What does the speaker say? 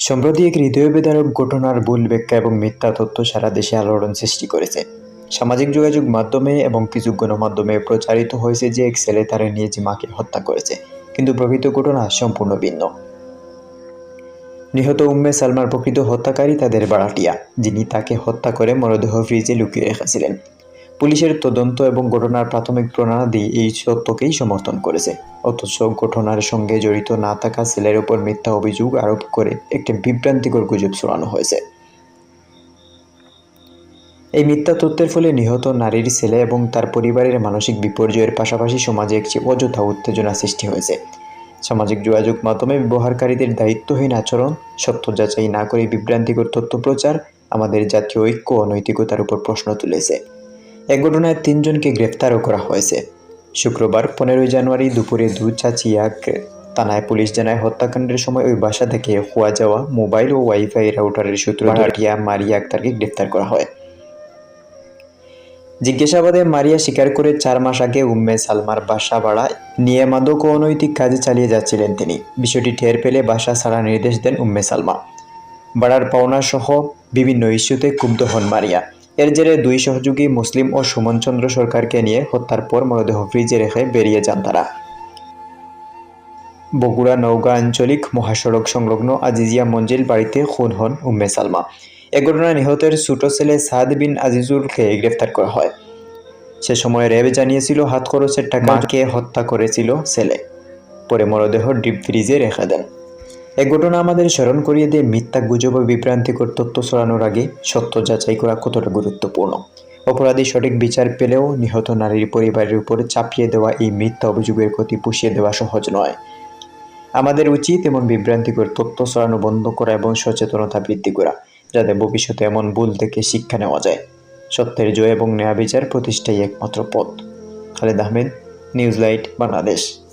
সম্প্রতি এক হৃদয়বেদনক ঘটনার ভুল ব্যাখ্যা এবং মিথ্যা তথ্য সারা দেশে আলোড়ন সৃষ্টি করেছে। সামাজিক যোগাযোগ মাধ্যমে এবং কিছু গণমাধ্যমে প্রচারিত হয়েছে যে এক ছেলে তার নিজ মাকে হত্যা করেছে, কিন্তু প্রকৃত ঘটনা সম্পূর্ণ ভিন্ন। নিহত উম্মে সালমার প্রকৃত হত্যাকারী তাদের বাড়াটিয়া যিনি তাকে হত্যা করে মরদেহ ফ্রিজে লুকিয়ে রেখেছিলেন। পুলিশের তদন্ত এবং ঘটনার প্রাথমিক প্রণালী এই সত্যকেই সমর্থন করেছে। অথচ ঘটনার সঙ্গে জড়িত না থাকা ছেলের উপর মিথ্যা অভিযোগ আরোপ করে একটি বিভ্রান্তিকর গুজব ছড়ানো হয়েছে। এই মিথ্যা তথ্যের ফলে নিহত নারীর ছেলে এবং তার পরিবারের মানসিক বিপর্যয়ের পাশাপাশি সমাজে একটি অযথা উত্তেজনা সৃষ্টি হয়েছে। সামাজিক যোগাযোগ মাধ্যমে ব্যবহারকারীদের দায়িত্বহীন আচরণ, সত্য যাচাই না করে বিভ্রান্তিকর তথ্য প্রচার আমাদের জাতীয় ঐক্য ও নৈতিকতার উপর প্রশ্ন তুলেছে। এ ঘটনায় তিনজনকে গ্রেফতারও করা হয়েছে। শুক্রবার পনেরোই জানুয়ারি দুপুরে দু চাচিয়া থানায় পুলিশ জানায় হত্যাকাণ্ডের সময় ওই বাসা থেকে খোয়া যাওয়া মোবাইল ও ওয়াইফাই রাউটারের সূত্র হাটিয়া মারিয়া আক্তারকে গ্রেফতার করা হয়। জিজ্ঞাসাবাদে মারিয়া স্বীকার করে চার মাস আগে উম্মে সালমার বাসা ভাড়া নিয়ে মাদক ও অনৈতিক কাজে চালিয়ে যাচ্ছিলেন তিনি। বিষয়টি টের পেলে বাসা ছাড়া নির্দেশ দেন উম্মে সালমা। ভাড়ার পাওনা সহ বিভিন্ন ইস্যুতে ক্ষুব্ধ হন মারিয়া। এর জেরে দুই সহযোগী মুসলিম ও সুমন চন্দ্র সরকারকে নিয়ে হত্যার পর মরদেহ ফ্রিজে রেখে বেরিয়ে যান তারা। বগুড়া নওগাঁ আঞ্চলিক মহাসড়ক সংলগ্ন আজিজিয়া মঞ্জিল বাড়িতে খুন হন উম্মে সালমা। এ ঘটনায় নিহতের ছোট ছেলে সাদ বিন আজিজুরকে গ্রেফতার করা হয়। সে সময় র্যাব জানিয়েছিল হাত খরচের টাকা মাকে হত্যা করেছিল ছেলে। পরে মরদেহ ডিপ ফ্রিজে রেখে দেন। এ ঘটনা আমাদের স্মরণ করিয়ে দিয়ে মিথ্যা গুজব ও বিভ্রান্তিকর তথ্য ছড়ানোর আগে সত্য যাচাই করা কতটা গুরুত্বপূর্ণ? অপরাধী সঠিক বিচার পেলেও নিহত নারীর পরিবারের উপরে চাপিয়ে দেওয়া এই মিথ্যা অভিযোগের ক্ষতি পুষিয়ে দেওয়া সহজ নয়। আমাদের উচিত এমন বিভ্রান্তিকর তথ্য ছড়ানো বন্ধ করা এবং সচেতনতা বৃদ্ধি করা, যাতে ভবিষ্যতে এমন ভুল থেকে শিক্ষা নেওয়া যায়। সত্যের জয় এবং ন্যায় বিচার প্রতিষ্ঠাই একমাত্র পথ। Khaled Ahmed news light Bangladesh.